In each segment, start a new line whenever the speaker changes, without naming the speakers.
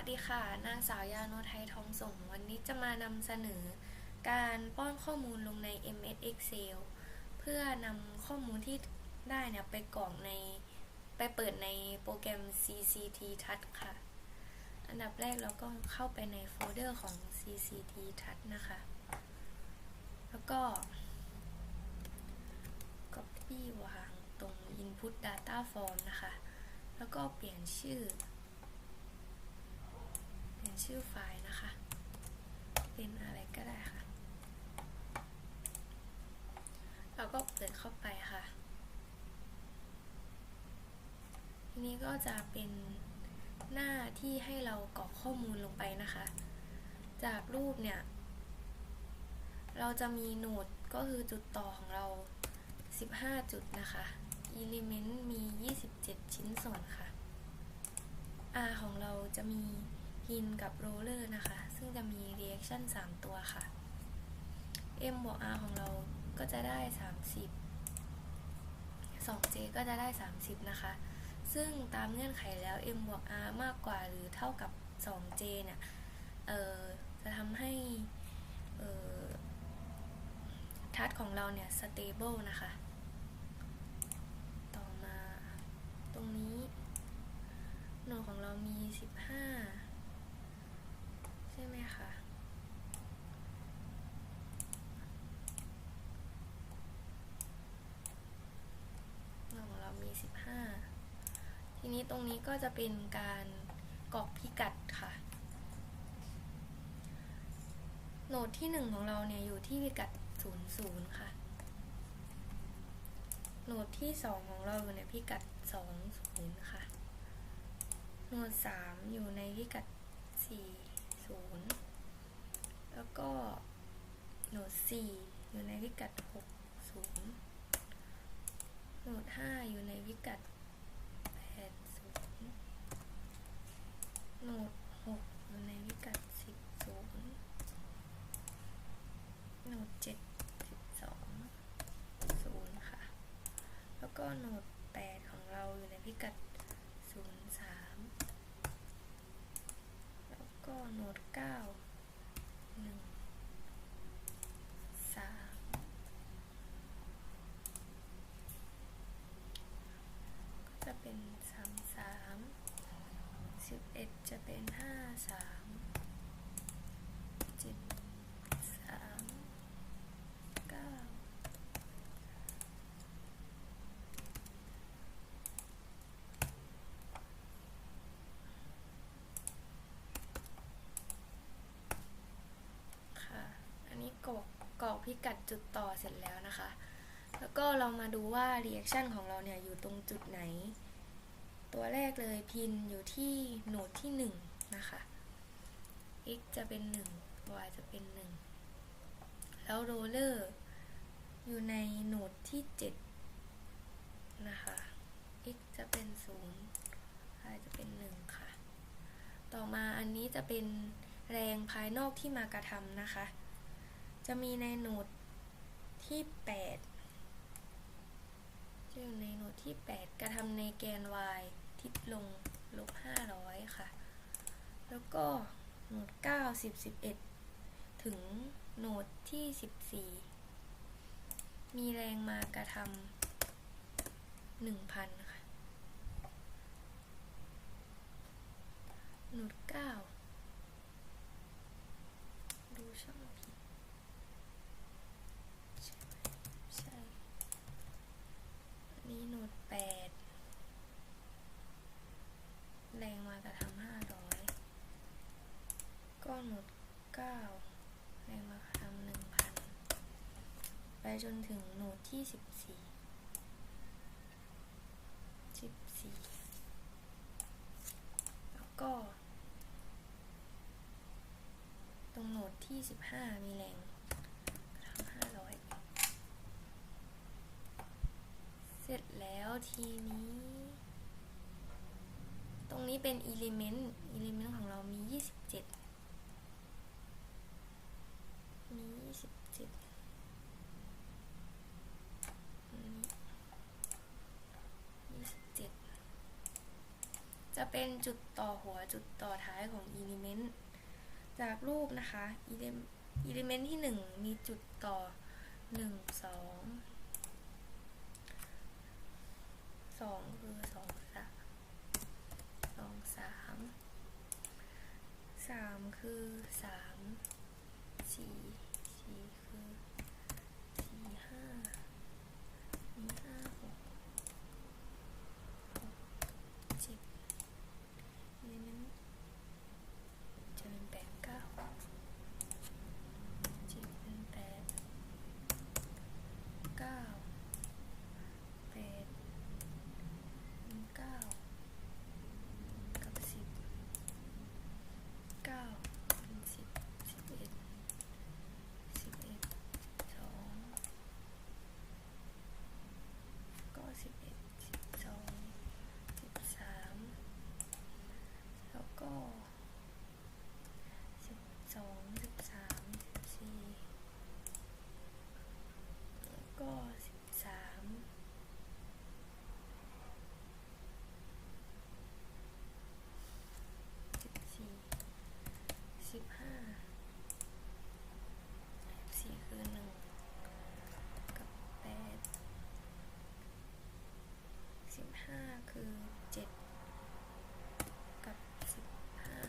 วัสดีค่ะ นางสาวยาโนไทยทองสงวันนี้จะมานำเสนอ การป้อนข้อมูลลงใน MS Excel เพื่อนำข้อมูลที่ได้เนี่ยไปกรอกใน ไปเปิดในโปรแกรม CCT Touch ค่ะ อันดับแรกเราก็เข้าไปในโฟลเดอร์ของ CCT Touch นะคะ แล้วก็ Copy วางตรง Input Data Form นะคะ แล้วก็เปลี่ยนชื่อ ชื่อไฟล์นะคะ เป็นอะไรก็ได้ค่ะ เราก็เปิดเข้าไปค่ะ ทีนี้ก็จะเป็นหน้าที่ให้เรากรอกข้อมูลลงไปนะคะ จากรูปเนี่ย เราจะมีโหนดก็คือจุดต่อของเรา 15 จุดนะคะ Element มี 27 ชิ้นส่วนค่ะ R ของเราจะมี Pin กับ Roller นะคะ ซึ่งจะมี Reaction 3 ตัวค่ะ M บวก R ของเราก็จะได้ 30 2J ก็จะได้ 30 นะคะ ซึ่งตามเงื่อนไขแล้ว M บวก R มากกว่าหรือเท่ากับ 2J เนี่ยจะทำให้ทัชของเราเนี่ย stable นะคะ ต่อมาตรงนี้โหนดของเรามี 15 ช่ไหมคะของเรามี 15 ทีนี้ตรงนี้ก็จะเป็นการกรอกพิกัดค่ะ โหนดที่ 1 ของเราเนี่ยอยู่ที่พิกัด 00 ค่ะ โหนดที่ 2 ของเราอยู่ในพิกัด 20 ค่ะ โหนด 3 อยู่ในพิกัด 40แล้วก็โหนด4อยู่ในพิกัด60โหนด5อยู่ในพิกัด 80 โหนด 6 อยู่ในพิกัด 10 โหนด 7 12 0 ค่ะ แล้วก็โหนด 8 ของเราอยู่ในพิกัด 0 3 แล้ว เก้าหนึ่งสามก็จะเป็นสามสามสิบเอ็ดจะเป็นห้าสาม 3 9 ค่ะ อันนี้กรอกกรอก พิกัดจุดต่อเสร็จแล้วนะคะ แล้วก็เรามาดูว่า reaction ของเราเนี่ยอยู่ตรงจุดไหน ตัวแรกเลยพินอยู่ที่โหนดที่ 1 นะคะ x จะเป็น 1 y จะเป็น 1 แล้ว roller อยู่ในโหนดที่ 7 นะคะ x จะเป็น 0 y จะเป็น 1 ค่ะ ต่อมาอันนี้จะเป็นแรงภายนอกที่มากระทำนะคะ จะมีในโหนดที่ 8 จะอยู่ในโหนดที่ 8 กระทำในแกน y ทิศลงลบ500 ค่ะ แล้วก็โหนด 9 10 11 ถึงโหนดที่ 14 มีแรงมากระทำ1,000 ค่ะ โหนด 9 ดูช่องผิดใช่ไหมใช่ อันนี้โหนด 8 แรงมากระทำ500 ก็โหน ด9แรงมากระทำ1,000ไปจนถึงโหนดที่14 14แล้วก็ ตรงโหนดที่15มีแรงกระทำ500เสร็จแล้วทีนี้ ตรงนี้เป็น element element ของเรามี27มี 27อันนี้27 จะเป็นจุดต่อหัวจุดต่อท้ายของ element จากรูปนะคะ element ที่ 1 มีจุดต่อ 1 2 2 คือ 2 3 2 3 3 คือ 3 4 คือ 4 5มี5 6 6 7 element จะเป็นแปดเก้าจิบเป็นแปดเก้าแปดเป็นเก้ากับสิบเก้าเป็นสิบสิบเอ็ดสิบเอ็ดสองก็สิบเอ็ดสิบสองสิบสามแล้วก็ สิบสองสิบสามสิบสี่แล้วก็สิบสามสิบสี่สิบห้าสิบสี่คือหนึ่งกับแปดสิบห้าคือเจ็ดกับสิบห้า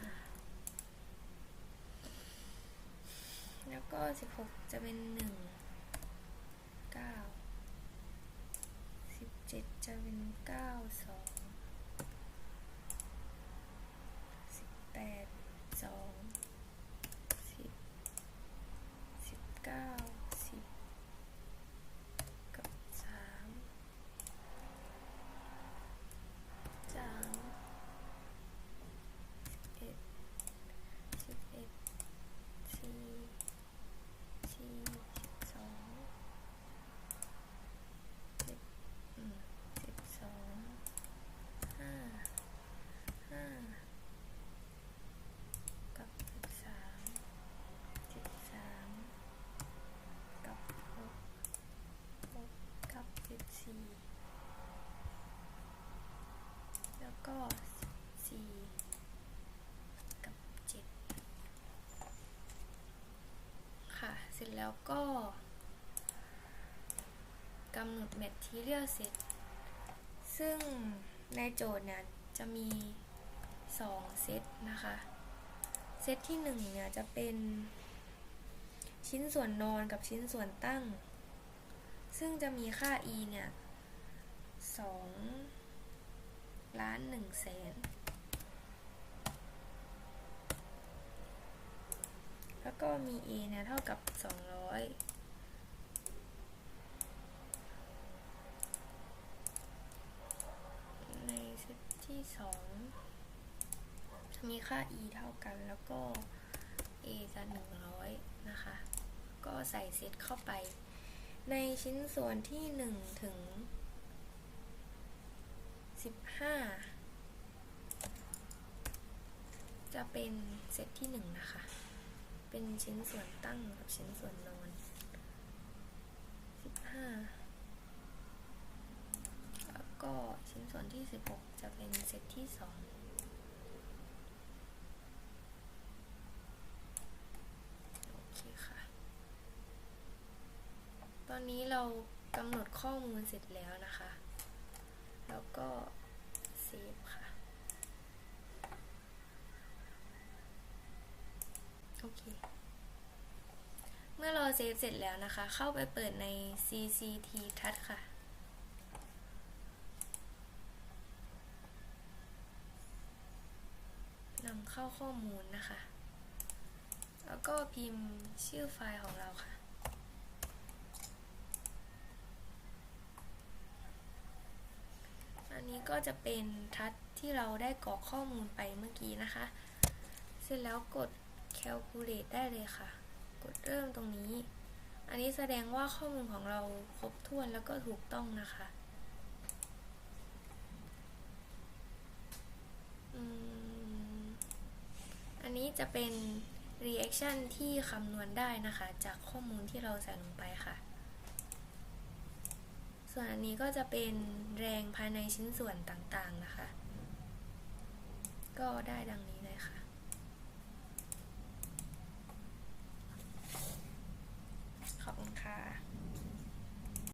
แล้วก็สิบหก จะเป็นหนึ่งเก้าสิบเจ็ดจะเป็นเก้าสองสิบแปดสองสิบสิบเก้าสิบกับสามสามสิบเอ็ดสิบเอ็ดสี่ สี่สิบสองสิบอืมสิบสองห้าห้ากับสิบสามสิบสามกับหกหกกับสิบสี่แล้วก็สิบสี่กับเจ็ด ค่ะ เสร็จ แล้วก็กำหนด material set ซึ่งในโจทย์เนี่ยจะมี 2 เซตนะคะ เซตที่ 1 เนี่ยจะเป็นชิ้นส่วนนอนกับชิ้นส่วนตั้ง ซึ่งจะมีค่า e เนี่ย2ล้าน1แสน แล้ว ก็มี a เนี่ยเท่ากับ 200ในเซตที่2จะมีค่า e เท่ากันแล้วก็ a จะ100 นะคะ ก็ใส่เซตเข้าไป ในชิ้นส่วนที่ 1 ถึง 15 จะเป็นเซตที่ 1 นะคะ เป็นชิ้นส่วนตั้งกับชิ้นส่วนนอน15แล้วก็ชิ้นส่วนที่16จะเป็นเซตที่2โอเคค่ะ ตอนนี้เรากำหนดข้อมูลเสร็จแล้วนะคะ แล้วก็เซฟค่ะ โอเค เมื่อเราเซฟเสร็จแล้วนะคะ เข้าไปเปิดใน CCT Touch ค่ะนำเข้าข้อมูลนะคะ แล้วก็พิมพ์ชื่อไฟล์ของเราค่ะ อันนี้ก็จะเป็นทัชที่เราได้กรอกข้อมูลไปเมื่อกี้นะคะ เสร็จแล้วกด calculate ได้เลยค่ะ กดเริ่มตรงนี้ อันนี้แสดงว่าข้อมูลของเราครบถ้วนแล้วก็ถูกต้องนะคะอันนี้จะเป็น reaction ที่คำนวณได้นะคะ จากข้อมูลที่เราใส่ลงไปค่ะ ส่วนอันนี้ก็จะเป็นแรงภายในชิ้นส่วนต่างๆนะคะ ก็ได้ดังนี้เลยค่ะ